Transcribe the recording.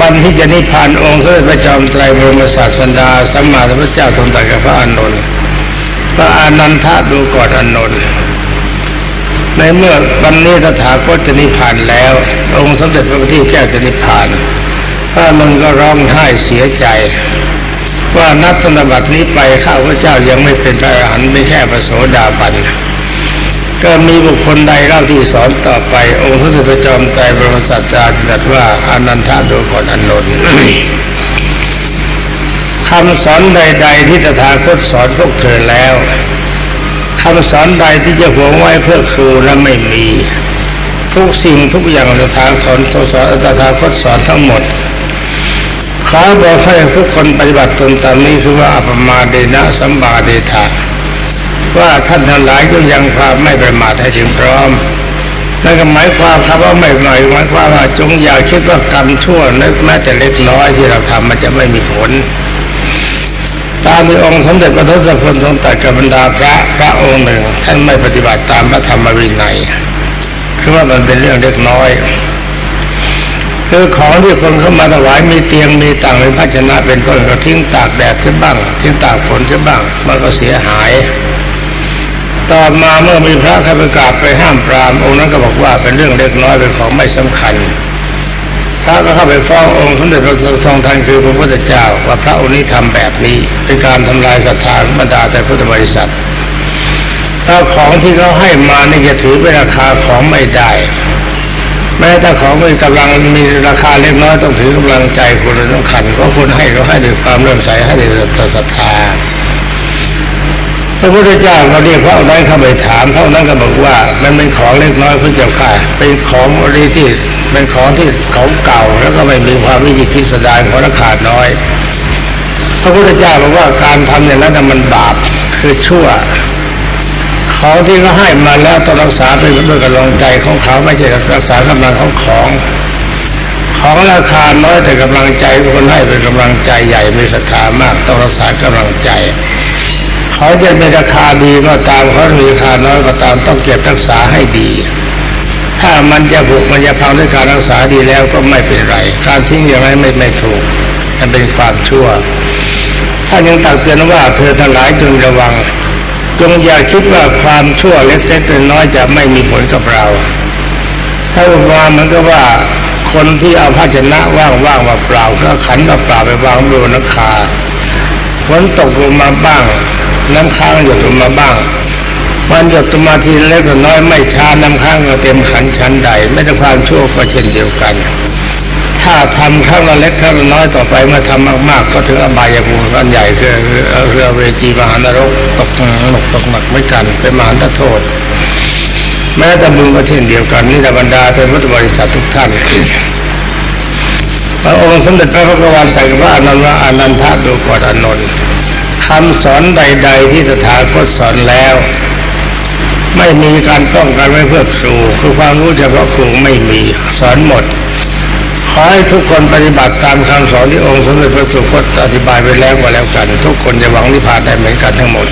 วันที่จะนิพพานองค์สมเด็จพระจอมไตรบรมศาสดาสัมมาสัมพุทธเจ้าทรงตรัสกับพระอานนท์พระอานันทะดูก่อนอานนท์ในเมื่อวันนี้ตถาคตจะนิพพานแล้ว องค์สมเด็จพระพุทธเจ้าจะนิพพาน พระอานนท์ก็ร้องไห้เสียใจ ว่านับธนบัตรนี้ไปข้าพระเจ้ายังไม่เป็นพระอรหันต์ไม่แค่พระโสดาบัน ก็มีบุคคลใดเล่าที่สอนต่อไป องค์พระสุทจอมไตรบรมศาสดาตรัสว่าอนันทาดูก่อนอานนท์คำสอนใด ๆ ที่ตถาคตสอนพวกเธอแล้วคำสอนใดที่จะหวงไว้เพื่อครูและไม่มี ทุกสิ่งทุกอย่างตถาคตสอนตถาคตสอนทั้งหมดขอบอกให้ทุกคนปฏิบัติตนตามนี้คือว่าอัปมาเดนะสัมบาเดธา ว่าท่านทั้งหลายจงยังความไม่ประมาทให้ถึงพร้อมนั่นก็หมายความครับว่าไม่หมายหมายความว่าจงอย่าคิดว่ากรรมชั่วนึกแม้แต่เล็กน้อยที่เราทำมันจะไม่มีผลตามที่องค์สมเด็จพระทศพลทรงตรัสกับบรรดาพระพระองค์หนึ่ง ท่านไม่ปฏิบัติตามพระธรรมวินัยคือว่ามันเป็นเรื่องเล็กน้อยคือของที่คนเข้ามาถวายมีเตียงมีต่างเป็นภาชนะเป็นต้นก็ทิ้งตากแดดเสียบ้างทิ้งตากฝนเสียบ้างมันก็เสียหาย ต่อมาเมื่อมีพระเข้าไปกราบไปห้ามปราม องค์นั้นก็บอกว่าเป็นเรื่องเล็กน้อยเป็นของไม่สำคัญ พระก็เข้าไปฟ้ององค์สมเด็จพระทองทันคือพระพุทธเจ้าว่าพระองค์นี้ทำแบบนี้ เป็นการทำลายศรัทธาบรรดาแต่พุทธบริษัทแล้วของที่เขาให้มานี่จะถือเป็นราคาของไม่ได้ แม้แต่ของมีกำลังมีราคาเล็กน้อยต้องถือกำลังใจคนสำคัญเพราะคุณให้เขาให้ด้วยความเลื่อมใสให้ด้วยศรัทธา ระพุทธเจ้าก็เรียกพระองค์นั้นเข้าไปถามพระองค์นั้นก็บอกว่ามันเป็นของเล็กน้อยพระเจ้าค่ะ เป็นของบริที่เป็นของที่ของเก่าแล้วก็ไม่มีความวิจิตรพิสดารของราคาน้อย พระพุทธเจ้าบอกว่าการทำอย่างนั้นน่มันบาปคือชั่วของที่เขาให้มาแล้วต้องรักษาไปด้วยกำลังใจของเขาไม่ใช่รักษากำลังของของของราคาน้อยแต่กำลังใจคนให้เป็นกำลังใจใหญ่มีศรัทธามากต้องรักษากำลังใจ เขาจะเป็นราคาดีก็ตามเขามีราคาน้อยก็ตามต้องเก็บรักษาให้ดี ถ้ามันจะผุมันจะพังด้วยการรักษาดีแล้วก็ไม่เป็นไร การทิ้งอย่างไรไม่ไม่ถูกมันเป็นความชั่วท่านยังตักเตือนว่าเธอทั้งหลายจงระวัง จงอย่าคิดว่าความชั่วเล็กๆน้อยจะไม่มีผลกับเรา ถ้าว่ามันก็ว่าคนที่เอาภาชนะว่างๆมาเปล่าก็ขันมาเปล่าไปวางบนนักคาฝนตกลงมาบ้าง น้ำค้างหยดลงมาบ้าง มันหยดลงมาทีเล็กน้อยไม่ช้าน้ำค้างก็เต็มขันชั้นใด ไม่แต่ความชั่วก็เช่นเดียวกัน ถ้าทำครั้งละเล็กครั้งละน้อยต่อไปเมื่อทำมากๆ ก็ถึงอบายภูมิอันใหญ่คือเรือเวจีมหานรกตกหนกตกหนักไม่กันเป็นมหานโทษแม้แต่บุญก็เช่นเดียวกันนี่แต่บรรดาท่านพุทธบริษัททุกท่านพระองค์สมเด็จพระพุทธวันตรัสว่าอนันต์อนันทาดูก่อนอนนท์ คำสอนใด ๆ ที่ตถาคตสอนแล้ว ไม่มีการป้องกันไว้เพื่อครู คือความรู้เฉพาะครูไม่มีสอนหมดขอให้ทุกคนปฏิบัติตามคำสอนที่องค์สมเด็จพระสุคตอธิบายไว้แล้วก็แล้วกัน ทุกคนจะหวังนิพพานได้เหมือนกันทั้งหมด